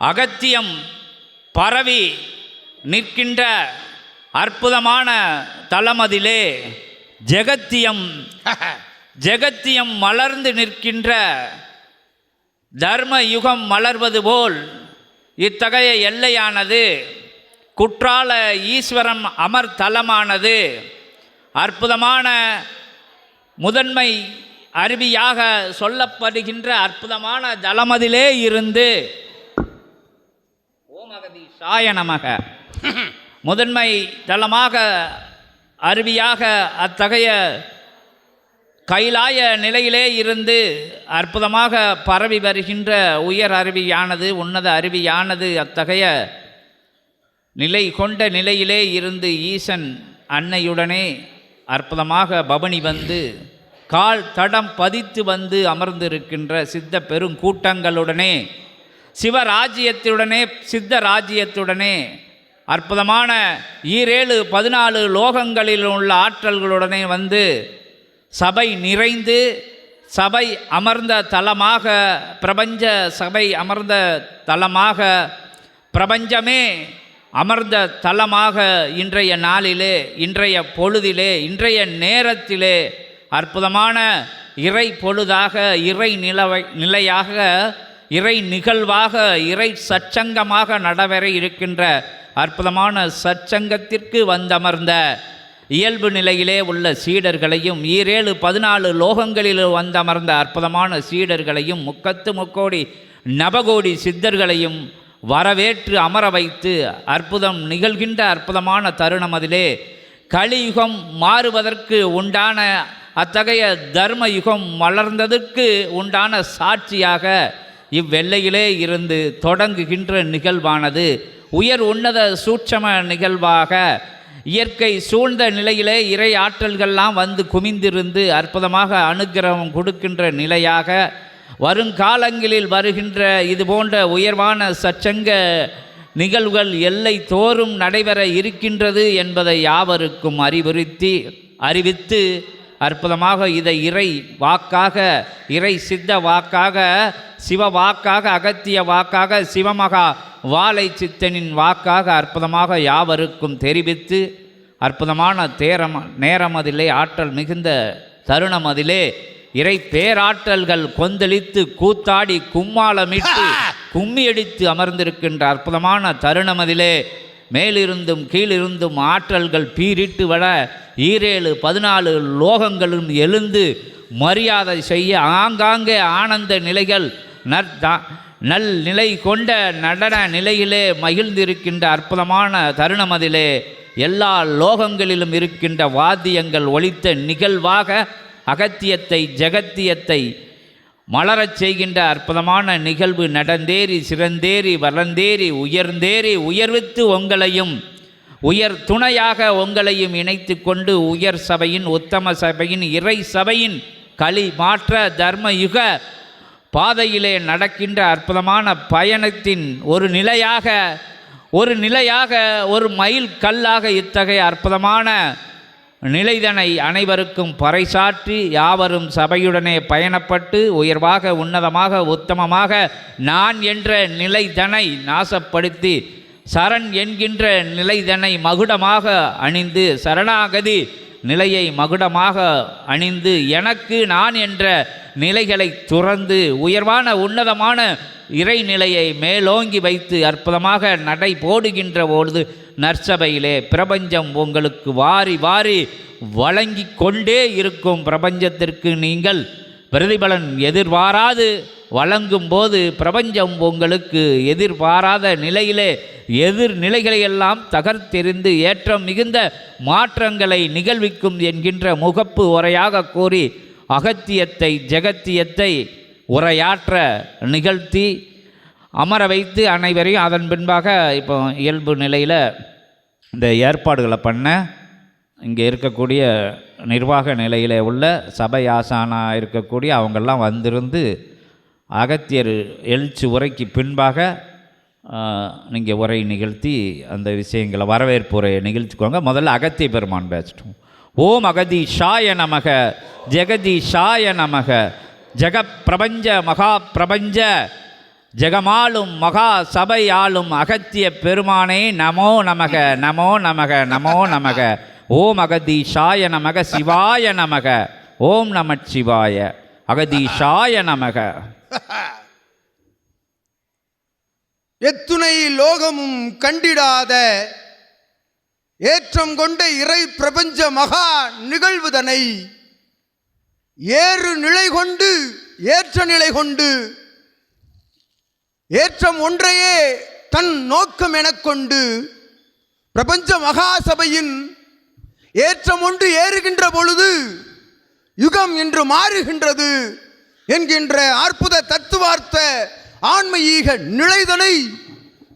அகத்தியம் பரவி நிற்கின்ற அற்புதமான தலமதிலே ஜெகத்தியம் ஜெகத்தியம் மலர்ந்து நிற்கின்ற தர்ம யுகம் மலர்வது போல் இத்தகைய எல்லையானது குற்றால ஈஸ்வரம் அமர் தலமானது அற்புதமான முதன்மை அருவியாக சொல்லப்படுகின்ற அற்புதமான தலமதிலே இருந்து சாய நமக. முதன்மை தளமாக அருவியாக அத்தகைய கைலாய நிலையிலே இருந்து அற்புதமாக பரவி வருகின்ற உயர் அருவியானது உன்னத அருவியானது அத்தகைய நிலை கொண்ட நிலையிலே இருந்து ஈசன் அன்னையுடனே அற்புதமாக பவனி வந்து கால் தடம் பதித்து வந்து அமர்ந்திருக்கின்ற சித்த பெருங்கூட்டங்களுடனே சிவராஜ்யத்துடனே சித்த ராஜ்யத்துடனே அற்புதமான ஈரேழு பதினாலு லோகங்களில் உள்ள ஆற்றல்களுடனே வந்து சபை நிறைந்து சபை அமர்ந்த தலமாக பிரபஞ்ச சபை அமர்ந்த தலமாக பிரபஞ்சமே அமர்ந்த தலமாக இன்றைய நாளிலே இன்றைய பொழுதிலே இன்றைய நேரத்திலே அற்புதமான இறை பொழுதாக இறை நிலவை நிலையாக இறை நிகழ்வாக இறை சச்சங்கமாக நடைபெற இருக்கின்ற அற்புதமான சச்சங்கத்திற்கு வந்தமர்ந்த இயல்பு நிலையிலே உள்ள சீடர்களையும் ஈரேழு பதினாலு லோகங்களில் வந்தமர்ந்த அற்புதமான சீடர்களையும் முக்கத்து முக்கோடி நபகோடி சித்தர்களையும் வரவேற்று அமர வைத்து அற்புதம் நிகழ்கின்ற அற்புதமான தருணம் அதிலே கலியுகம் மாறுவதற்கு உண்டான அத்தகைய தர்ம யுகம் வளர்ந்ததற்கு உண்டான சாட்சியாக இவ்வெல்லையிலே இருந்து தொடங்குகின்ற நிகழ்வானது உயர் உன்னத சூட்சம நிகழ்வாக இயற்கை சூழ்ந்த நிலையிலே இறை ஆற்றல்கள்லாம் வந்து குமிந்திருந்து அற்புதமாக அனுகிரகம் கொடுக்கின்ற நிலையாக வருங்காலங்களில் வருகின்ற இது போன்ற உயர்வான சச்சங்க நிகழ்வுகள் எல்லை தோறும் நடைபெற இருக்கின்றது என்பதை யாவருக்கும் அறிவுறுத்தி அறிவித்து அற்புதமாக இதை இறை வாக்காக இறை சித்த வாக்காக சிவ வாக்காக அகத்திய வாக்காக சிவமகா வாழை சித்தனின் வாக்காக அற்புதமாக யாவருக்கும் தெரிவித்து அற்புதமான தேரம் நேரம் அதிலே ஆற்றல் மிகுந்த தருணம் அதிலே இறை பேராற்றல்கள் கொந்தளித்து கூத்தாடி கும்மாளமிட்டு கும்மியடித்து அமர்ந்திருக்கின்ற அற்புதமான தருணம் அதிலே மேலிருந்தும் கீழிருந்தும் ஆற்றல்கள் பீரிட்டு வர ஈரேழு பதினாலு லோகங்களும் எழுந்து மரியாதை செய்ய ஆங்காங்கே ஆனந்த நிலைகள் நற்தா நல் நிலை கொண்ட நடன நிலையிலே மகிழ்ந்திருக்கின்ற அற்புதமான தருணம் அதிலே எல்லா லோகங்களிலும் இருக்கின்ற வாத்தியங்கள் ஒழித்த நிகழ்வாக அகத்தியத்தை ஜெகத்தியத்தை மலரச் செய்கின்ற அற்புதமான நிகழ்வு நடந்தேறி சிறந்தேறி வளர்ந்தேறி உயர்ந்தேறி உயர்வித்து உங்களையும் உயர் துணையாக உங்களையும் இணைத்து கொண்டு உயர் சபையின் உத்தம சபையின் இறை சபையின் களி மாற்ற தர்மயுக பாதையிலே நடக்கின்ற அற்புதமான பயணத்தின் ஒரு நிலையாக ஒரு நிலையாக ஒரு மைல் கல்லாக இத்தகைய அற்புதமான நிலைதனை அனைவருக்கும் பறைசாற்றி யாவரும் சபையுடனே பயணப்பட்டு உயர்வாக உன்னதமாக உத்தமமாக நான் என்ற நிலைதனை நாசப்படுத்தி சரண் என்கின்ற நிலைதனை மகுடமாக அணிந்து சரணாகதி நிலையை மகுடமாக அணிந்து எனக்கு நான் என்ற நிலைகளை துறந்து உயர்வான உன்னதமான இறைநிலையை மேலோங்கி வைத்து அற்புதமாக நடை போடுகின்ற பொழுது நற்சபையிலே பிரபஞ்சம் உங்களுக்கு வாரி வாரி வழங்கி கொண்டே இருக்கும் பிரபஞ்சத்திற்கு நீங்கள் பிரதிபலன் எதிர்பாராது. வழங்கும் போது பிரபஞ்சம் உங்களுக்கு எதிர்பாராத நிலையிலே எதிர்நிலைகளை எல்லாம் தகர்த்தெறிந்து ஏற்றம் மிகுந்த மாற்றங்களை நிகழ்விக்கும் என்கின்ற முகப்பு உரையாக கூறி அகத்தியத்தை ஜெகத்தியத்தை உரையாற்ற நிகழ்த்தி அமர வைத்து அனைவரையும் அதன் பின்பாக இப்போ இயல்பு நிலையில் இந்த ஏற்பாடுகளை பண்ண இங்கே இருக்கக்கூடிய நிர்வாக நிலையில் உள்ள சபை ஆசானாக இருக்கக்கூடிய அவங்கெல்லாம் வந்திருந்து அகத்தியர் எழுச்சி உரைக்கு பின்பாக நீங்கள் உரை நிகழ்த்தி அந்த விஷயங்களை வரவேற்பு உரையை நிகழ்த்திக்கோங்க. முதல்ல அகத்திய பெருமான் பேசட்டும். ஓம் அகதி ஷாய நமக ஜெகதி ஷாய நமக ஜெகப்பிரபஞ்ச மகா பிரபஞ்ச ஜெகமாலும் மகா சபை ஆளும் அகத்திய பெருமானே நமோ நமக நமோ நமக நமோ நமக. ஓம் அகதீஷாய நமக சிவாய நமக. ஓம் நமச்சிவாய சிவாய அகதீஷாய நமக. எத்துணை லோகமும் கண்டிடாத ஏற்றம் கொண்ட இறை பிரபஞ்ச மகா நிகழ்வுதனை ஏறு நிலை கொண்டு ஏற்ற நிலை கொண்டு ஏற்றம் ஒன்றையே தன் நோக்கம் எனக் கொண்டு பிரபஞ்ச மகாசபையின் ஏற்றம் ஒன்று ஏறுகின்ற பொழுது யுகம் என்று மாறுகின்றது. என்கின்ற அற்புத தத்துவார்த்த ஆன்மீக நிலைதனை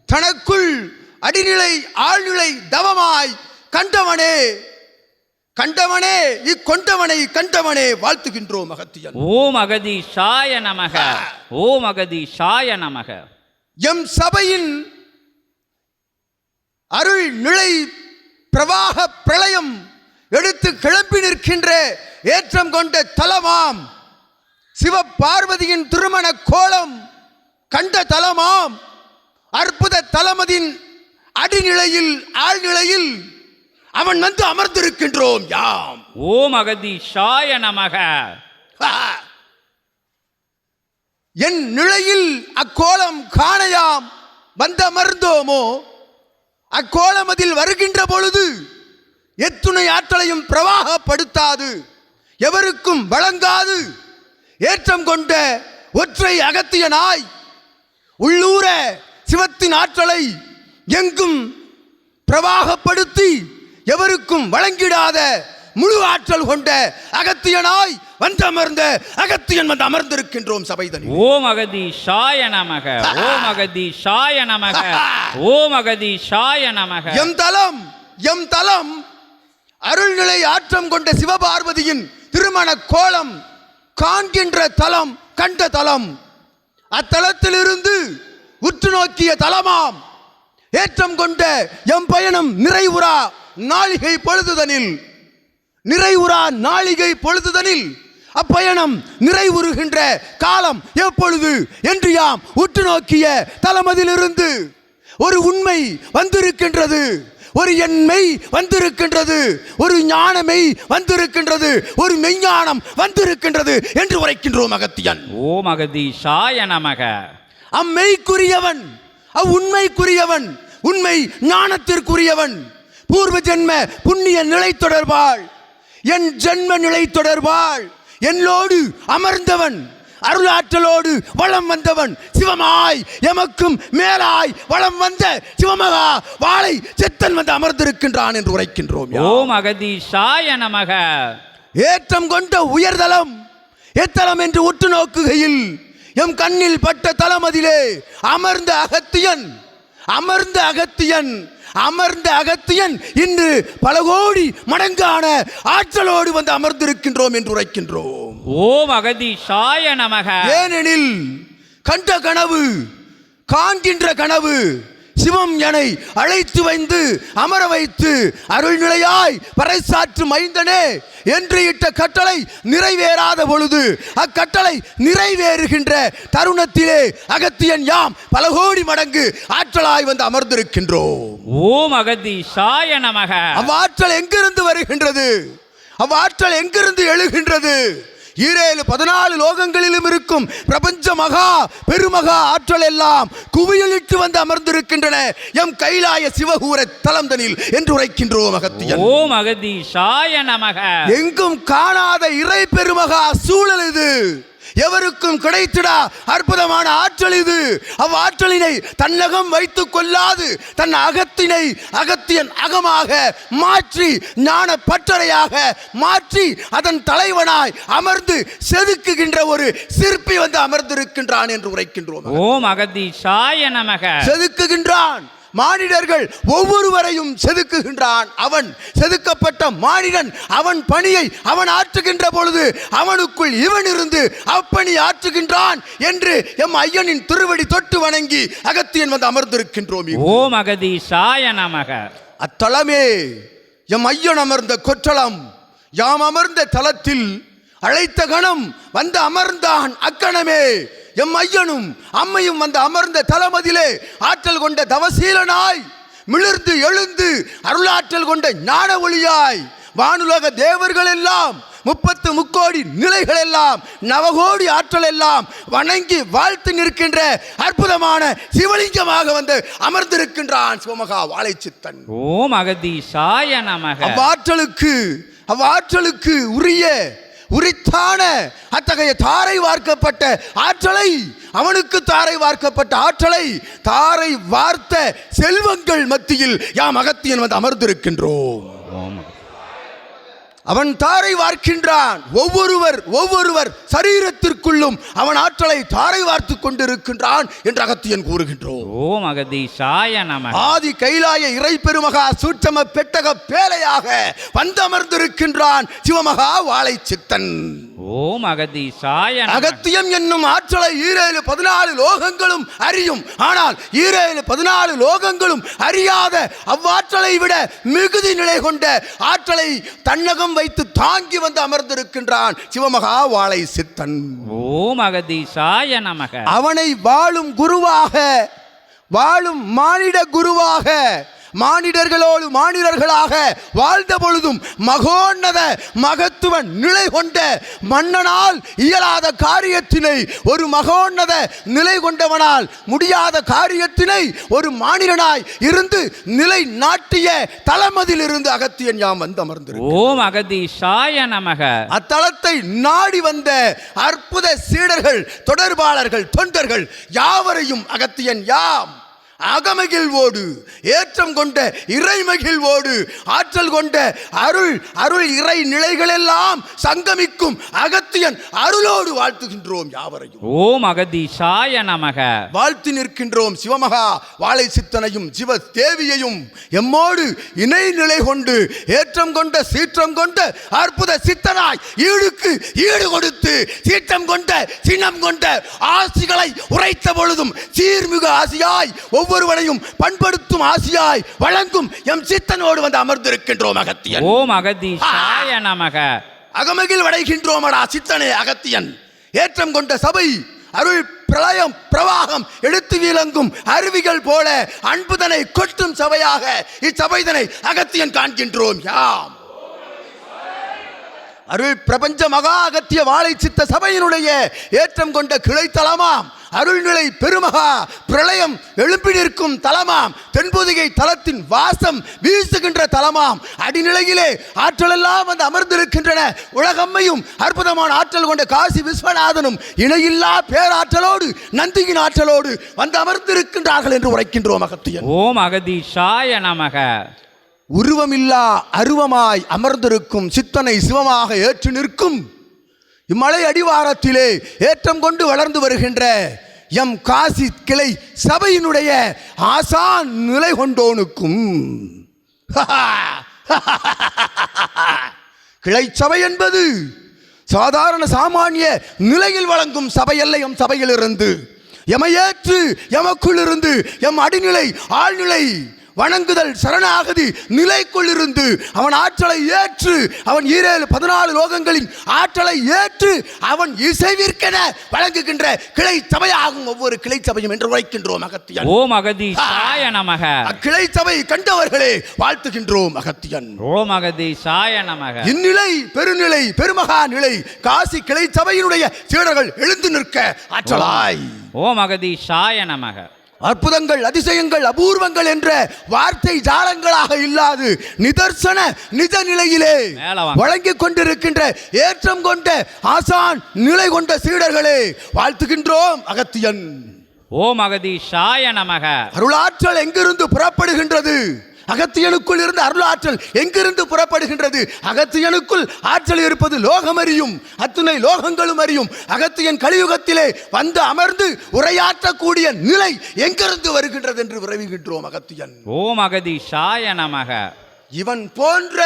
தனக்குள் அடிநிலை ஆழ்நிலை தவமாய் கண்டவனே கண்டவனே இக்கொண்டவனை கண்டவனே வாழ்த்துகின்றோம் அகத்தியன். ஓம் அகதீஷாய நமக ஓம் அகதீஷாய நமக. எம் சபையின் அருள் நிலை பிரவாக பிரளயம் எடுத்து கிளம்பி நிற்கின்ற ஏற்றம் கொண்ட தலமாம் சிவ பார்வதியின் திருமண கோலம் கண்ட தலமாம். அற்புத தலமதின் அடிநிலையில் ஆழ்நிலையில் அவன் வந்து அமர்ந்திருக்கின்றோம். யாம். ஓம் அகதீஷாய நமக. ஆ! என் நிலையில் அக்கோலம் காணையாம் வந்தமர்ந்தோமோ? அக்கோலம் அதில் வருகின்ற பொழுது எத்துணை ஆற்றலையும் பிரவாகப்படுத்தாது. எவருக்கும் வழங்காது. ஏற்றம் கொண்ட ஒற்றை அகத்தியனாய் உள்ளூர சிவத்தின் ஆற்றலை எங்கும் பிரவாகப்படுத்தி எவருக்கும் வழங்கிடாத முழு ஆற்றல் கொண்ட அகத்தியனாய் வந்தமர்ந்த அகத்தியன் வந்து அமர்ந்திருக்கின்றோம் சபைதனி ஓம் அகதீஷாய நமக ஓம் அகதீஷாய நமக ஓம் அகதீஷாய நமக. எம் தலம் எம் தலம் அருள்நிலை ஆற்றம் கொண்ட சிவபார்வதியின் திருமண கோலம் காண்கின்ற தலம் கண்ட தலம். அத்தலத்திலிருந்து உற்று நோக்கிய தலமாம். ஏற்றம் கொண்ட எம் பயணம் நிறைவுறா நாளிகை பொழுதுதனில். நிறைவுறா நாளிகை பொழுதுதனில் அப்பயணம் நிறைவுறுகின்ற காலம் எப்பொழுது என்று யாம் உற்று நோக்கிய தலமதிலிருந்து ஒரு உண்மை வந்திருக்கின்றது. ஒரு எண்மை வந்திருக்கின்றது ஒரு ஞானமை வந்திருக்கின்றது ஒரு மெய்ஞானம் வந்திருக்கின்றது என்று உரைக்கின்றோம் அகத்தியன். ஓம் அகதீஷாய நமக. அம்மெய்க்குரியவன் அவ்வுண்மைக்குரியவன் உண்மை ஞானத்திற்குரியவன் பூர்வ ஜென்ம புண்ணிய நிலை தொடர்பாள் என் ஜென்ம நிலை தொடர்பாள் என்னோடு அமர்ந்தவன். அருளாற்றலோடு வளம் வந்தவன் சிவமாய் எமக்கும் மேலாய் வளம் வந்த சிவமகா வாளை செத்தன் வந்து அமர்ந்திருக்கின்றான் என்று உரைக்கின்றோம் ஓம் அகதீஷாய நமக. ஏற்றம் கொண்ட உயர்தலம் எத்தலம் என்று உற்று நோக்குகையில் எம் கண்ணில் பட்ட தலமதிலே அமர்ந்த அகத்தியன் அமர்ந்த அகத்தியன் அமர்ந்த அகத்தியன் இன்று பல கோடி மடங்கான ஆற்றலோடு வந்து அமர்ந்திருக்கின்றோம் என்று உரைக்கின்றோம். ஓம் அகதீஷாய நமக. ஏனெனில் கண்ட கனவு காண்கின்ற கனவு சிவம் எனை அழைத்து வந்து அமர வைத்து அருள்நிலையாய் பறைசாற்று மைந்தனே என்று இட்ட கட்டளை நிறைவேறாத பொழுது அக்கட்டளை நிறைவேறுகின்ற தருணத்திலே அகத்தியன் யாம் பல கோடி மடங்கு ஆற்றலாய் வந்து அமர்ந்திருக்கின்றோம். ஓம் அகதீஷாய நமக. அவ்வாற்றல் எங்கிருந்து வருகின்றது? அவ்வாற்றல் எங்கிருந்து எழுகின்றது? ஈரேழு பதினாலு லோகங்களிலும் இருக்கும் பிரபஞ்ச மகா பெருமகா ஆற்றல் எல்லாம் குவியலிட்டு வந்து அமர்ந்திருக்கின்றன. எம் கைலாய சிவகூர தலம்தனில் என்று உரைக்கின்றோம் அகத்தியன். ஓம் அகதீஷாய நமக. எங்கும் காணாத இறை பெருமகா சூழல் இது. எவருக்கும் கிடைத்திடா அற்புதமான ஆற்றல் இது. அவ்வாற்றலினை தன்னகம் வைத்துக் கொள்ளாது. தன் அகத்தினை அகத்தியன் அகமாக மாற்றி ஞான பற்றறையாக மாற்றி அதன் தலைவனாய் அமர்ந்து செதுக்குகின்ற ஒரு சிற்பி வந்து அமர்ந்திருக்கின்றான் என்று உரைக்கின்றோம். ஓம் அகதீஷாய நமக. செதுக்குகின்றான். மானிடர்கள் ஒவ்வொருவரையும் செதுக்குகின்றான். அவன் செதுக்கப்பட்ட மானிடன் அவன் பணியை அவன் ஆற்றுகின்ற பொழுது அவனுக்குள் இவன் இருந்து அப்பணி ஆற்றுகின்றான் என்று எம் ஐயனின் திருவடி தொட்டு வணங்கி அகத்தியன் வந்து அமர்ந்திருக்கின்றோம் ஓம் அகதீஷாய நமக. அத்தலமே எம் ஐயன் அமர்ந்த கொற்றலம் யாம் அமர்ந்த தலத்தில் அழைத்த கணம் வந்து அமர்ந்தான் அக்கணமே. எம் ஐயனும் அம்மையும் வந்து அமர்ந்த தலமதிலே ஆற்றல் கொண்ட தவசீலனாய் மிளிர்ந்து எழுந்து அருளாற்றல் கொண்ட ஞான ஒளியாய் வானுலக தேவர்கள் எல்லாம் முப்பத்து முக்கோடி நிலைகள் எல்லாம் நவகோடி ஆற்றல் எல்லாம் வணங்கி வாழ்த்து நிற்கின்ற அற்புதமான சிவலிங்கமாக வந்து அமர்ந்திருக்கின்றான் சிவமகா வாழைச்சித்தன். ஓம் அகதீஷாய நமக. அவ்வாற்றலுக்கு அவ்வாற்றலுக்கு உரிய உரித்தான அத்தகைய தாரை வார்க்கப்பட்ட ஆற்றலை அவனுக்கு தாரை வார்க்கப்பட்ட ஆற்றலை தாரை வார்த்த செல்வங்கள் மத்தியில் யாம் அகத்தியன் வந்து அமர்ந்திருக்கின்றோம். அவன் தாரை வார்க்கின்றான். ஒவ்வொருவர் ஒவ்வொருவர் சரீரத்திற்குள்ளும் அவன் ஆற்றலை தாரை வார்த்து கொண்டிருக்கின்றான் என்று அகத்தியன் கூறுகின்றோம். ஓம் அகதீஷாய நமக ஆதி கைலாய இறை பெருமகா சூட்சம பெட்டக பேலையாக வந்தமர்ந்திருக்கின்றான் சிவமகா வாழை சித்தன் ஓம் அகதீஷாய நமக அகத்தியம் என்னும் ஆற்றலை ஈரேழு பதினாலு லோகங்களும் அறியும். ஆனால் ஈரேழு பதினாலு லோகங்களும் அறியாத அவ்வாற்றலை விட மிகுதி நிலை கொண்ட ஆற்றலை தன்னகம் வைத்து தாங்கி வந்து அமர்ந்திருக்கின்றான் சிவமகா வாழை சித்தன். ஓம் அகதீஷாய நமக அவனை வாழும் குருவாக வாழும் மானிட குருவாக மானிடர்களோடு மானிடர்களாக வாழ்ந்த பொழுதும் மகோன்னத மகத்துவ நிலை கொண்ட மன்னனால் இயலாத காரியத்தினை ஒரு மகோன்னத நிலை கொண்டவனால் முடியாத காரியத்தினை ஒரு மானிடனாய் இருந்து நிலை நாட்டிய தளமதில் இருந்து அகத்தியன் யாம் வந்து அமர்ந்திருக்கிறோம் ஓம் அகதீஷாய நமக. அத்தலத்தை நாடி வந்த அற்புத சீடர்கள் தொடர்பாளர்கள் தொண்டர்கள் யாவரையும் அகத்தியன் யாம் அகமகிழ்வோடு ஏற்றம் கொண்ட இறைமகிழ்வோடு ஆற்றல் கொண்ட அருள் அருள் இறை நிலைகளெல்லாம் சங்கமிக்கும் அகத்தியன் அருளோடு வாழ்த்துகின்றோம் யாவரையும். ஓம் அகதீஷாய நமக. வாழ்த்து நிற்கின்றோம் சிவமகா வாழை சித்தனையும் சிவ தேவியையும். எம்மோடு இணை நிலை கொண்டு ஏற்றம் கொண்ட சீற்றம் கொண்ட அற்புத சித்தனாய் ஈடுக்கு ஈடு கொடுத்து சீற்றம் கொண்ட சின்னம் கொண்ட ஆசிகளை உரைத்த பொழுதும் சீர்மிகு ஆசியாய் ஒவ்வொருவனையும் பண்படுத்தும் ஆசியாய் வழங்கும் எம் சித்தனோடு வந்து அமர்ந்திருக்கின்றோம் அகத்தியன். ஓம் அகதீஷாய நமக. அகமகில் வடைகின்றோமடா சித்தனே அகத்தியன். ஏற்றம் கொண்ட சபை அருள் பிரளயம் பிரவாகம் எடுத்து வீலங்கும் அருவிகள் போல அன்புதனை கொட்டும் சபையாக இச்சபைதனை அகத்தியன் காண்கின்றோம். யாம். அருள் பிரபஞ்ச மகா அகத்திய வாழை சித்த சபையினுடைய ஏற்றம் கொண்ட கிளைத்தலமாம் அருள்நிலை பெருமகா பிரளயம் எழுப்பி நிற்கும் தலமாம். தென்பொதிகை தலத்தின் வாசம் வீசுகின்ற தலமாம். அடிநிலையிலே ஆற்றலெல்லாம் வந்து அமர்ந்திருக்கின்றன. உலகம்மையும் அற்புதமான ஆற்றல் கொண்ட காசி விஸ்வநாதனும் இணையில்லா பேராற்றலோடு நந்தியின் ஆற்றலோடு வந்து அமர்ந்திருக்கின்றார்கள் என்று உரைக்கின்றோம் அகத்தியன். ஓம் அகதீஷாய நமக. உருவமில்லா அருவமாய் அமர்ந்திருக்கும் சித்தனை சிவமாக ஏற்று நிற்கும். இம்மலை அடிவாரத்திலே ஏற்றம் கொண்டு வளர்ந்து வருகின்ற எம் காசி கிளை சபையினுடைய ஆசான் நிலை கொண்டோனுக்கும். கிளை சபை என்பது சாதாரண சாமானிய நிலையில் வழங்கும் சபையல்ல எம் சபையிலிருந்து. எமையேற்று எமக்குள் இருந்து எம் அடிநிலை ஆழ்நிலை வணங்குதல் சரணாகதி நிலைக்குள் இருந்து அவன் ஆற்றலை ஏற்று அவன் ஈரேழு பதினாலு லோகங்களின் ஆற்றலை ஏற்று அவன் இசைவிற்கென வழங்குகின்ற கிளை சபையாகும் ஒவ்வொரு கிளை சபையும் என்று உரைக்கின்றோம் அகத்தியன். ஓம் அகதீஷாய நமக. அக்கிளை சபை கண்டவர்களே வாழ்த்துகின்றோம் அகத்தியன். ஓம் அகதீஷாய நமக. இந்நிலை பெருநிலை பெருமகா நிலை காசி கிளை சபையினுடைய சீடர்கள் எழுந்து நிற்க ஆற்றலாய். ஓம் அகதீஷாய நமக. அற்புதங்கள் அதிசயங்கள் அபூர்வங்கள் என்ற வார்த்தை ஜாலங்களாக இல்லாது நிதர்சன நிஜ நிலையிலே. வழங்கிக் கொண்டிருக்கின்ற ஏற்றம் கொண்ட ஆசான் நிலை கொண்ட சீடர்களே வாழ்த்துகின்றோம் அகத்தியன். ஓம் அகதீஷாய நமக. அருளாற்றல் எங்கிருந்து புறப்படுகின்றது? அகத்தியனுக்குள் இருந்து அருளாற்றல் எங்கிருந்து புறப்படுகின்றது? அகத்தியனுக்குள் ஆற்றல் இருப்பது லோகம் அறியும் அத்துணை லோகங்களும் அறியும். அகத்தியன் கலியுகத்திலே வந்து அமர்ந்து உரையாற்றக்கூடிய நிலை எங்கிருந்து வருகின்றது என்று விரைவுகின்றோம் அகத்தியன். ஓம் அகதீஷாய நமக. இவன் போன்ற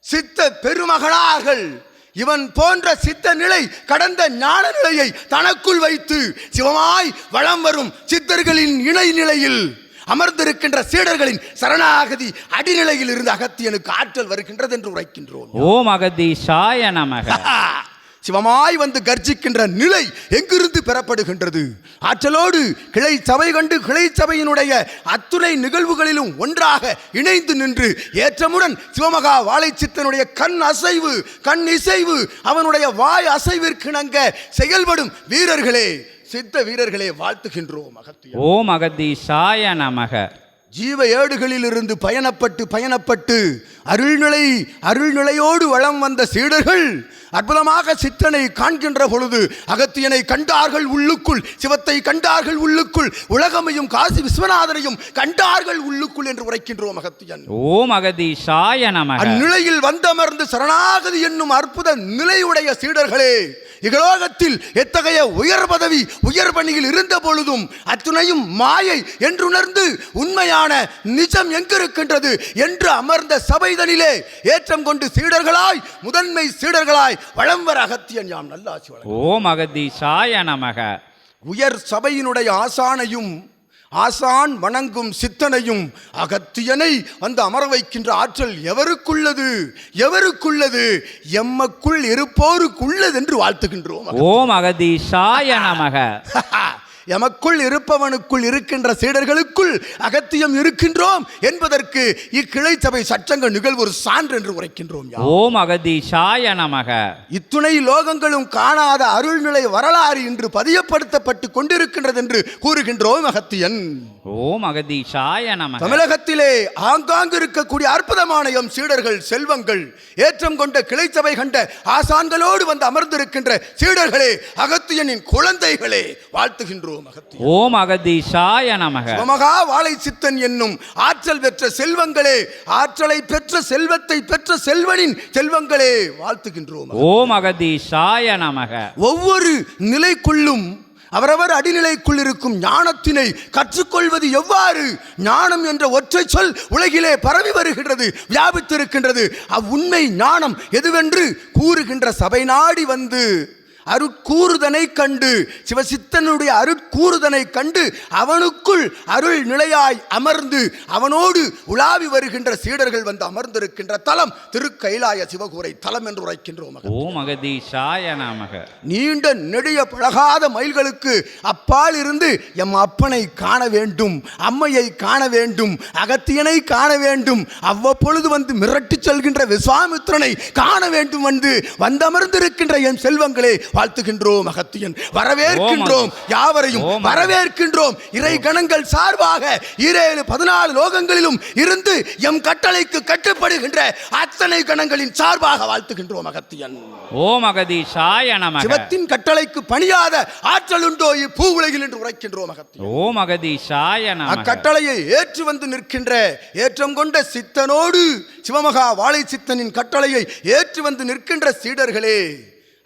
சித்த பெருமகனார்கள் இவன் போன்ற சித்த நிலை கடந்த ஞான நிலையை தனக்குள் வைத்து சிவமாய் வளம் வரும் சித்தர்களின் இணை நிலையில் அமர்ந்திருக்கின்ற சீடர்களின் சரணாகதி அடிநிலையில் இருந்து அகத்தியனுக்கு ஆற்றல் வருகின்றது என்று உரைக்கின்றோம். ஓம் அகதீஷாய நமக. சிவமாய் வந்து கர்ஜிக்கின்ற நிலை எங்கிருந்து பெறப்படுகின்றது? ஆற்றலோடு கிளை சபை கண்டு கிளை சபையினுடைய அத்துணை நிகழ்வுகளிலும் ஒன்றாக இணைந்து நின்று ஏற்றமுடன் சிவமகா வாழைச்சித்தனுடைய கண் அசைவு கண் இசைவு அவனுடைய வாய் அசைவிற்கிணங்க செயல்படும் வீரர்களே சித்த வீரர்களே வாழ்த்துகின்றோம் அகத்திய ஓம் அகதீஷாய நமக. ஜீவ ஏடுகளிலிருந்து பயணப்பட்டு பயணப்பட்டு அருள்நிலை அருள்நிலையோடு வளம் வந்த சீடர்கள் அற்புதமாக சித்தனை காண்கின்ற பொழுது அகத்தியனை கண்டார்கள் உள்ளுக்குள் சிவத்தை கண்டார்கள் உள்ளுக்குள் உலகமையும் காசி விஸ்வநாதனையும் கண்டார்கள் உள்ளுக்குள் என்று உரைக்கின்றோம் அகத்தியன். ஓம் அகதீஷாய நமக. அந்நிலையில் வந்தமர்ந்து சரணாகதி என்னும் அற்புத நிலையுடைய சீடர்களே இகலோகத்தில் எத்தகைய உயர் பதவி உயர் பணியில் இருந்த பொழுதும் அத்துணையும் மாயை என்றுணர்ந்து உண்மையான நிஜம் எங்கிருக்கின்றது என்று அமர்ந்த சபைதனிலே ஏற்றம் கொண்டு சீடர்களாய் முதன்மை சீடர்களாய் வளம் வர அகத்தியன் யாம் நல்ல ஓம் அகதீஷாய நமக. உயர் சபையினுடைய ஆசானையும் ஆசான் வணங்கும் சித்தனையும் அகத்தியனை வந்து அமர வைக்கின்ற ஆற்றல் எவருக்குள்ளது? எவருக்குள்ளது? எம்மக்குள் இருப்போருக்குள்ளது என்று வாழ்த்துகின்றோம் ஓம் அகதீஷாய நமக. எமக்குள் இருப்பவனுக்குள் இருக்கின்ற சீடர்களுக்குள் அகத்தியம் இருக்கின்றோம் என்பதற்கு இக்கிளை சபை சற்றங்க நிகழ்வு ஒரு சான்று என்று உரைக்கின்றோம். ஓம் அகதீஷாய நமக. இத்துணை லோகங்களும் காணாத அருள்நிலை வரலாறு இன்று பதியப்படுத்தப்பட்டு கொண்டிருக்கின்றது என்று கூறுகின்றோம் அகத்தியன். ஓம் அகதீஷாய நமக. தமிழகத்திலே ஆங்காங்கு இருக்கக்கூடிய அற்புதமான எம் சீடர்கள் செல்வங்கள் ஏற்றம் கொண்ட கிளைச்சபை கண்ட ஆசான்களோடு வந்து அமர்ந்திருக்கின்ற சீடர்களே அகத்தியனின் குழந்தைகளே வாழ்த்துகின்றோம். ஓம் அகதீஷாய நமக. சிவமகா வாழை சித்தன் என்னும் ஆற்றல் பெற்ற செல்வங்களே ஆற்றலை பெற்ற செல்வத்தை பெற்ற செல்வனின் செல்வங்களே வாழ்த்துகின்றோம் ஓம் அகதீஷாய நமக. ஒவ்வொரு நிலைக்குள்ளும் அவரவர் அடிநிலைக்குள் இருக்கும் ஞானத்தினை கற்றுக்கொள்வது எவ்வாறு? ஞானம் என்ற ஒற்றை சொல் உலகிலே பரவி வருகின்றது வியாபித்திருக்கின்றது. அவ்வுண்மை ஞானம் எதுவென்று கூறுகின்ற சபை நாடி வந்து அருட்கூறுதனை கண்டு சிவசித்தனுடைய அருட்கூறுதனை கண்டு அவனுக்குள் அருள் நிலையாய் அமர்ந்து அவனோடு உலாவி வருகின்ற சீடர்கள் வந்து அமர்ந்திருக்கின்ற தலம் திருக்கைலாய சிவகூரை தலம் என்று உரைக்கின்றோம் ஓம் அகதீஷாய நமக. நீண்ட நெடிய பழகாத மைல்களுக்கு அப்பால் இருந்து எம் அப்பனை காண வேண்டும் அம்மையை காண வேண்டும் அகத்தியனை காண வேண்டும் அவ்வப்பொழுது வந்து மிரட்டிச் செல்கின்ற விஸ்வாமித்திரனை காண வேண்டும் வந்து வந்தமர்ந்திருக்கின்ற என் செல்வங்களே வாழ்த்துகின்றோம் அகத்தியன் வரவேற்கின்றோம் யாவரையும். வரவேற்கின்றோம். இறை கணங்கள் சார்பாக இரேழு பதினாலு லோகங்களிலும் இருந்து எம் கட்டளைக்கு கட்டுப்படுகின்ற அத்தனை கணங்களின் சார்பாக வாழ்த்துகின்றோம் அகத்தியன் ஓம் அகதீஷாய நமக. சிவத்தின் கட்டளைக்கு பணியாத ஆற்றல் உண்டோ இப்பூ உலகில் என்று உரைக்கின்றோம் அகத்தியன் ஓம் அகதீஷாய நமக. அக்கட்டளையை ஏற்று வந்து நிற்கின்ற ஏற்றம் கொண்ட சித்தனோடு சிவமகா வாழை சித்தனின் கட்டளையை ஏற்று வந்து நிற்கின்ற சீடர்களே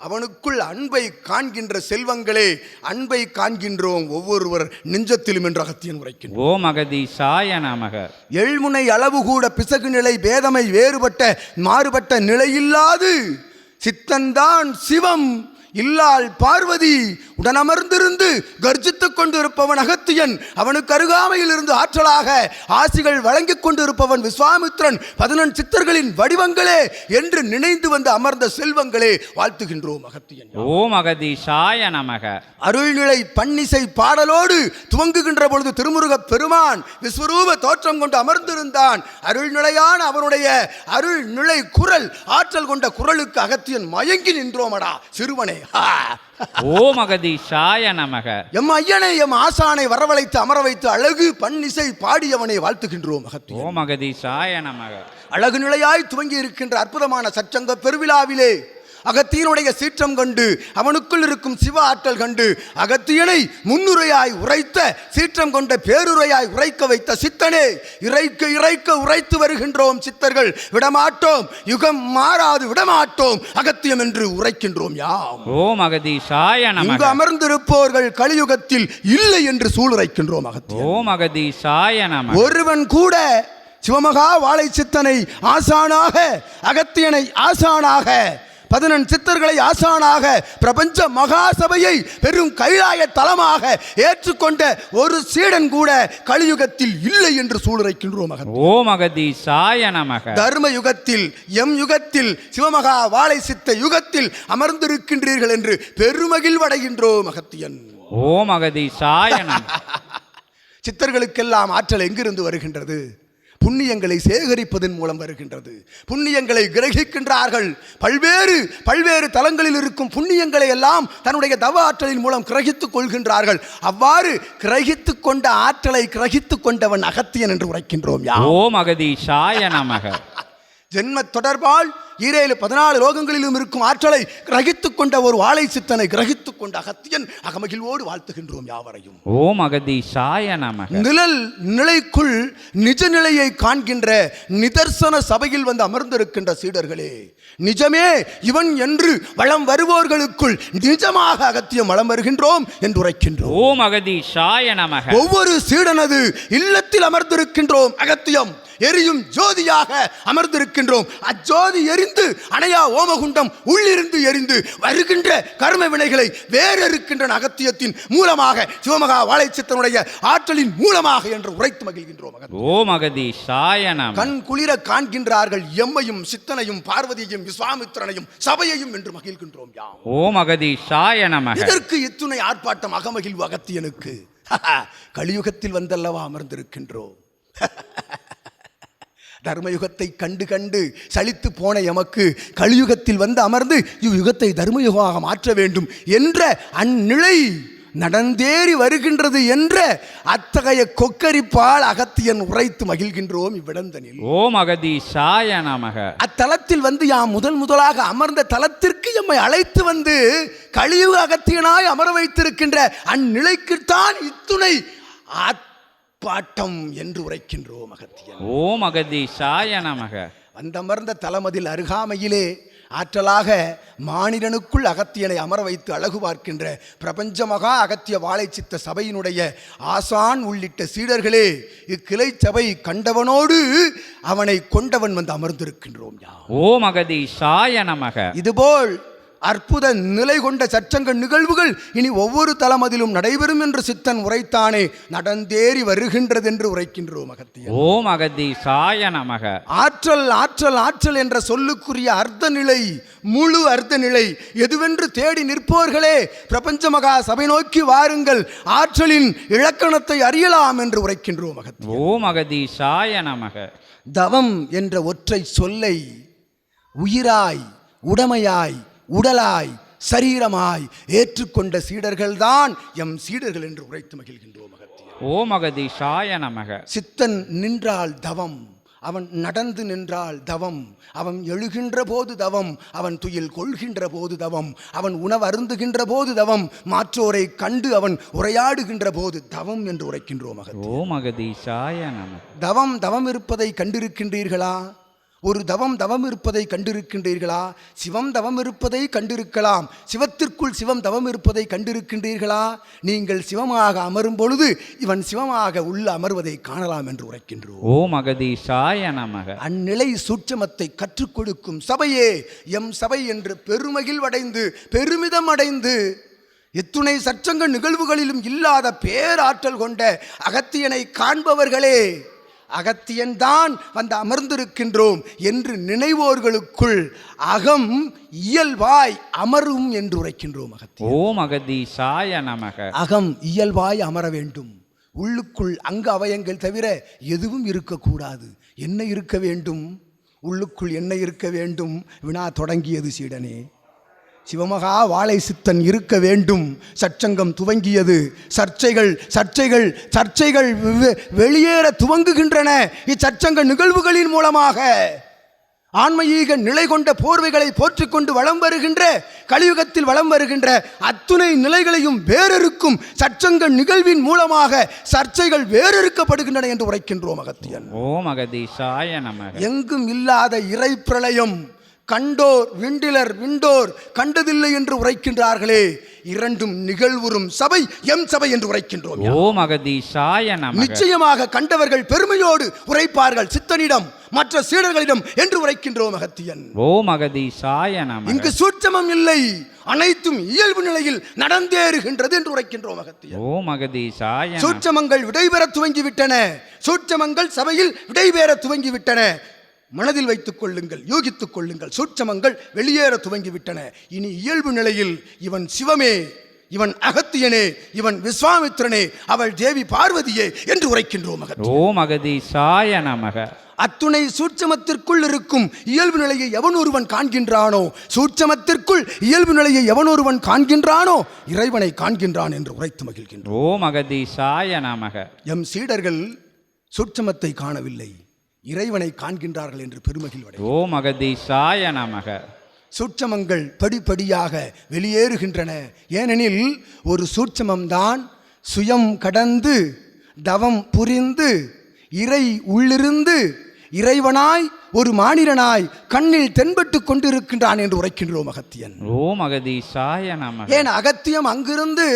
அவனுக்குள் அன்பை காண்கின்ற செல்வங்களே அன்பை காண்கின்றோம் ஒவ்வொருவர் நெஞ்சத்திலும் என்று அகத்தியன் உரைக்கின்றோம் ஓம் அகதீஷாய நமக. எழ்முனை அளவு கூட பிசகு நிலை பேதமை வேறுபட்ட மாறுபட்ட நிலையில்லாது சித்தன்தான் சிவம். இல்லால் பார்வதி உடனமர்ந்திருந்து கர்ஜித்துக் கொண்டிருப்பவன் அகத்தியன். அவனுக்கு அருகாமையில் இருந்து ஆற்றலாக ஆசிகள் வழங்கிக் கொண்டிருப்பவன் விஸ்வாமித்ரன் பதினெண் சித்தர்களின் வடிவங்களே என்று நினைந்து வந்து அமர்ந்த செல்வங்களே வாழ்த்துகின்றோம் அகத்தியன் ஓம் அகதீஷாய நமக. அருள்நிலை பன்னிசை பாடலோடு துவங்குகின்ற பொழுது திருமுருகப் பெருமான் விஸ்வரூப தோற்றம் கொண்டு அமர்ந்திருந்தான். அருள்நிலையான அவனுடைய அருள்நிலை குரல் ஆற்றல் கொண்ட குரலுக்கு அகத்தியன் மயங்கி நின்றோமடா. சிறுவனே ஓம் அகதீஷாய நமக. எம் ஐயனை எம் ஆசானை வரவழைத்து அமர வைத்து அழகு பன்னிசை பாடியவனை வாழ்த்துகின்றோம் அகத்தியன் ஓம் அகதீஷாய நமக. அழகு நிலையாய் துவங்கி இருக்கின்ற அற்புதமான சச்சங்க பெருவிழாவிலே அகத்தியனுடைய சீற்றம் கண்டு அவனுக்குள் இருக்கும் சிவ ஆற்றல் கண்டு அகத்தியனை முன்னுரையாய் உரைத்த சீற்றம் கொண்ட பேருரையாய் உரைக்க வைத்த சித்தனே இறைக்க இறைக்க உரைத்து வருகின்றோம் சித்தர்கள். விடமாட்டோம். யுகம் மாறாது விடமாட்டோம். அகத்தியம் என்று உரைக்கின்றோம் யாம். ஓம் அகதீஷாய இங்கு அமர்ந்திருப்போர்கள் கலியுகத்தில் இல்லை என்று சூளுரைக்கின்றோம் அகத்தியம். ஓம் அகதீஷாய ஒருவன் கூட சிவமகா வாழை சித்தனை ஆசானாக அகத்தியனை ஆசானாக பதினெண் சித்தர்களை ஆசானாக பிரபஞ்ச மகாசபையை பெரும் கைலாய தலமாக ஏற்றுக்கொண்ட ஒரு சீடன் கூட கலியுகத்தில் இல்லை என்று சூளுரைக்கின்றோம் மகன். ஓம் அகதீசாய நமக தர்ம யுகத்தில் எம் யுகத்தில் சிவமகா வாழை சித்த யுகத்தில் அமர்ந்திருக்கின்றீர்கள் என்று பெருமகிழ்வடைகின்றோம் அகத்தியன் ஓம் அகதீசாய நமக சித்தர்களுக்கெல்லாம் ஆற்றல் எங்கிருந்து வருகின்றது? புண்ணியங்களை சேகரிப்பதன் மூலம் வருகின்றது. புண்ணியங்களை கிரகிக்கின்றார்கள். பல்வேறு பல்வேறு தலங்களில் இருக்கும் புண்ணியங்களை எல்லாம் தன்னுடைய தவ ஆற்றலின் மூலம் கிரகித்துக் கொள்கின்றார்கள். அவ்வாறு கிரகித்து கொண்ட ஆற்றலை கிரகித்துக் கொண்டவன் அகத்தியன் என்று உரைக்கின்றோம் யா ஓம் அகதீசாய நமக. ஜென்ம தொடர்பால் ஈரேழு பதினாலு லோகங்களிலும் இருக்கும் ஆற்றலை கிரகித்துக் கொண்ட ஒரு வாழை சித்தனை கிரகித்துக் கொண்ட அகத்தியன் அகமகிழ்வோடு வாழ்த்துகின்றோம் யாவரையும். ஓம் அகதீசாய நமக. நிழல் நிலைக்குள் நிஜ நிலையை காண்கின்ற நிதர்சன சபையில் வந்து அமர்ந்திருக்கின்ற சீடர்களே நிஜமே இவன் என்று வளம் வருவோர்களுக்குள் நிஜமாக அகத்தியம் வளம் வருகின்றோம் என்று உரைக்கின்றோம் ஓம் அகதீசாய நமக. ஒவ்வொரு சீடனது இல்லத்தில் அமர்ந்திருக்கின்றோம் அகத்தியம். எரியும் ஜோதியாக அமர்ந்திருக்கின்றோம். அஜோதி எரிந்து அணையா ஓமகுண்டம் உள்ளிருந்து எரிந்து வருகின்ற கர்ம வினைகளை வேறறுக்கின்ற அகத்தியத்தின் மூலமாக சிவமகா வாழைச்சித்தனுடைய ஆற்றலின் மூலமாக என்று உரைத்து மகிழ்கின்றோம். ஓம் அகதீசாய நமக கண் குளிர காண்கின்றார்கள் எம்மையும் சித்தனையும் பார்வதியையும் விஸ்வாமித்திரனையும் சபையையும் என்று மகிழ்கின்றோம் யாம். ஓம் அகதீசாய நமக இதற்கு இத்துணை ஆர்ப்பாட்டம் அகமகிழ்வு அகத்தியனுக்கு. கலியுகத்தில் வந்தல்லவா அமர்ந்திருக்கின்றோம். தர்மயுகத்தை கண்டு கண்டு சலித்து போன எமக்கு கலியுகத்தில் வந்து அமர்ந்து இவ்யுகத்தை தர்மயுகமாக மாற்ற வேண்டும் என்ற அந்நிலை நடந்தேறி வருகின்றது என்ற அத்தகைய கொக்கரிப்பால் அகத்தியன் உரைத்து மகிழ்கின்றோம் இவ்விடந்தனில். ஓம் அகதீசாய நமக. அத்தலத்தில் வந்து யாம் முதல் முதலாக அமர்ந்த தலத்திற்கு எம்மை அழைத்து வந்து கலியுக அகத்தியனாய் அமர வைத்திருக்கின்ற அந்நிலைக்குத்தான் இத்துணை ஆர்ப்பாட்டம் என்று உரைக்கின்றோம் அகத்தியன் ஓம் அகதீசாய நமக. வந்தமர்ந்த தலமதில் அருகாமையிலே ஆற்றலாக மானிடனுக்குள் அகத்தியனை அமர வைத்து அழகு பார்க்கின்ற பிரபஞ்ச மகா அகத்திய வாழைச்சித்த சபையினுடைய ஆசான் உள்ளிட்ட சீடர்களே இக்கிளை சபை கண்டவனோடு அவனை கொண்டவன் வந்து அமர்ந்திருக்கின்றோம் யா ஓம் அகதீசாய நமக. இதுபோல் அற்புத நிலை கொண்ட சச்சங்க நிகழ்வுகள் இனி ஒவ்வொரு தலமதிலும் நடைபெறும் என்று சித்தன் உரைத்தானே. நடந்தேறி வருகின்றது என்று உரைக்கின்றோம் அகத்தியன் ஓம் அகதீசாய நமக. ஆற்றல் ஆற்றல் ஆற்றல் என்ற சொல்லுக்குரிய அர்த்த நிலை முழு அர்த்த நிலை எதுவென்று தேடி நிற்போர்களே? பிரபஞ்ச மகா சபை நோக்கி வாருங்கள். ஆற்றலின் இலக்கணத்தை அறியலாம் என்று உரைக்கின்றோம் அகத்தியன் ஓம் அகதீசாய நமக. தவம் என்ற ஒற்றை சொல்லை உயிராய் உடமையாய் உடலாய் சரீரமாய் ஏற்றுக்கொண்ட சீடர்கள்தான் எம் சீடர்கள் என்று உரைத்து மகிழ்கின்றோம் அகத்தியன் ஓம் அகதீசாய நமக. சித்தன் நின்றால் தவம் அவன் நடந்து நின்றால் தவம் அவன் எழுகின்ற போது தவம் அவன் துயில் கொள்கின்ற போது தவம் அவன் உணவு அருந்துகின்ற போது தவம் மாற்றோரை கண்டு அவன் உரையாடுகின்ற போது தவம் என்று உரைக்கின்றோம் அகதீசாய நமக. தவம் தவம் இருப்பதை கண்டிருக்கின்றீர்களா? ஒரு தவம் தவம் இருப்பதை கண்டிருக்கின்றீர்களா? சிவம் தவம் இருப்பதை கண்டிருக்கலாம். சிவத்திற்குள் சிவம் தவம் இருப்பதை கண்டிருக்கின்றீர்களா? நீங்கள் சிவமாக அமரும் பொழுது இவன் சிவமாக உள்ள அமர்வதை காணலாம் என்று உரைக்கின்றோம். ஓம் அகதீசாய நமக. அந்நிலை சூட்சமத்தை கற்றுக் கொடுக்கும் சபையே எம் சபை என்று பெருமகிழ்வடைந்து பெருமிதம் அடைந்து எத்துணை சச்சங்க நிகழ்வுகளிலும் இல்லாத பேராற்றல் கொண்ட அகத்தியனை காண்பவர்களே அகத்தியன்தான் வந்து அமர்ந்திருக்கின்றோம் என்று நினைவோர்களுக்குள் அகம் இயல்பாய் அமரும் என்று உரைக்கின்றோம் அகத்தியன். ஓம் அகதீசாய நமக. அகம் இயல்பாய் அமர வேண்டும். உள்ளுக்குள் அங்க அவயங்கள் தவிர எதுவும் இருக்கக்கூடாது. என்ன இருக்க வேண்டும்? உள்ளுக்குள் என்ன இருக்க வேண்டும்? வினா தொடங்கியது சீடனே. சிவமகா வாழை சித்தன் இருக்க வேண்டும். சச்சங்கம் துவங்கியது. சர்ச்சைகள் சர்ச்சைகள் சர்ச்சைகள் வெளியேற துவங்குகின்றன. இச்சச்சங்க நிகழ்வுகளின் மூலமாக. ஆன்மீக நிலை கொண்ட போர்வைகளை போற்றிக்கொண்டு வலம் வருகின்ற கலியுகத்தில் வலம் வருகின்ற அத்துணை நிலைகளையும் வேறறுக்கும் சச்சங்க நிகழ்வின் மூலமாக சர்ச்சைகள் வேறறுக்கப்படுகின்றன என்று உரைக்கின்றோம் அகத்தியன். ஓம் அகதீசாய நமக. எங்கும் இல்லாத இறை பிரளயம் கண்டோர் விண்டிலர் விண்டோர் கண்டதில்லை என்று உரைக்கின்றார்களே. இரண்டும் நிகழ்வுறும் சபை எம் சபை என்று உரைக்கின்றோம். ஓம் அகதீஷாய நிச்சயமாக கண்டவர்கள் பெருமையோடு உரைப்பார்கள். சித்தனிடம் மற்ற சீடர்களிடம் என்று உரைக்கின்றோம் அகத்தியன் ஓம் அகதீஷாய இங்கு சூட்சமம் இல்லை. அனைத்தும் இயல்பு நிலையில் நடந்தேறுகின்றது என்று உரைக்கின்றோம் அகத்தியன் ஓம் அகதீஷாய சூட்சமங்கள் விடைபெற துவங்கிவிட்டன. சூட்சமங்கள் சபையில் விடைபெற துவங்கிவிட்டன. மனதில் வைத்துக் கொள்ளுங்கள் யோகித்துக் கொள்ளுங்கள். சூட்சமங்கள் வெளியேற துவங்கிவிட்டன. இனி இயல்பு நிலையில் இவன் சிவமே இவன் அகத்தியனே இவன் விஸ்வாமித்திரனே அவள் தேவி பார்வதியே என்று உரைக்கின்றோம் அகத்தியன் ஓம் அகதீஷாய நமக. அத்துணை சூட்சமத்திற்குள் இருக்கும் இயல்பு நிலையை எவன் ஒருவன் காண்கின்றானோ சூட்சமத்திற்குள் இயல்பு நிலையை எவன் ஒருவன் காண்கின்றானோ இறைவனை காண்கின்றான் என்று உரைத்து மகிழ்கின்றோம். ஓம் அகதீஷாய நமக. எம் சீடர்கள் சூட்சமத்தை காணவில்லை. இறைவனை காண்கின்றார்கள் என்று பெருமகிழ்வடை ஓம் அகதீஷாய நமக. சூட்சமங்கள் படிப்படியாக வெளியேறுகின்றன. ஏனெனில் ஒரு சூட்சமம்தான் சுயம் கடந்து தவம் புரிந்து இறை உள்ளிருந்து இறைவனாய் ஒரு மானிடனாய் கண்ணில் தென்பட்டு கொண்டிருக்கின்றான் என்று உரைக்கின்றோம் அகத்தியன். ஓம் அகதீஷாய நமக. ஏன் அகத்தியம் அங்கிருந்து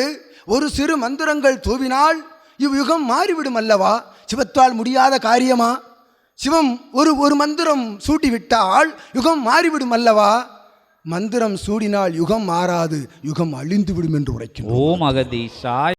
ஒரு சிறு மந்திரங்கள் தூவினால் இவ்யுகம் மாறிவிடும் அல்லவா? சிவத்தால் முடியாத காரியமா? சிவம் ஒரு ஒரு மந்திரம் சூட்டிவிட்டால் யுகம் மாறிவிடும் அல்லவா? மந்திரம் சூடினால் யுகம் மாறாது யுகம் அழிந்துவிடும் என்று உரைக்கும் ஓம் அகதீஷாய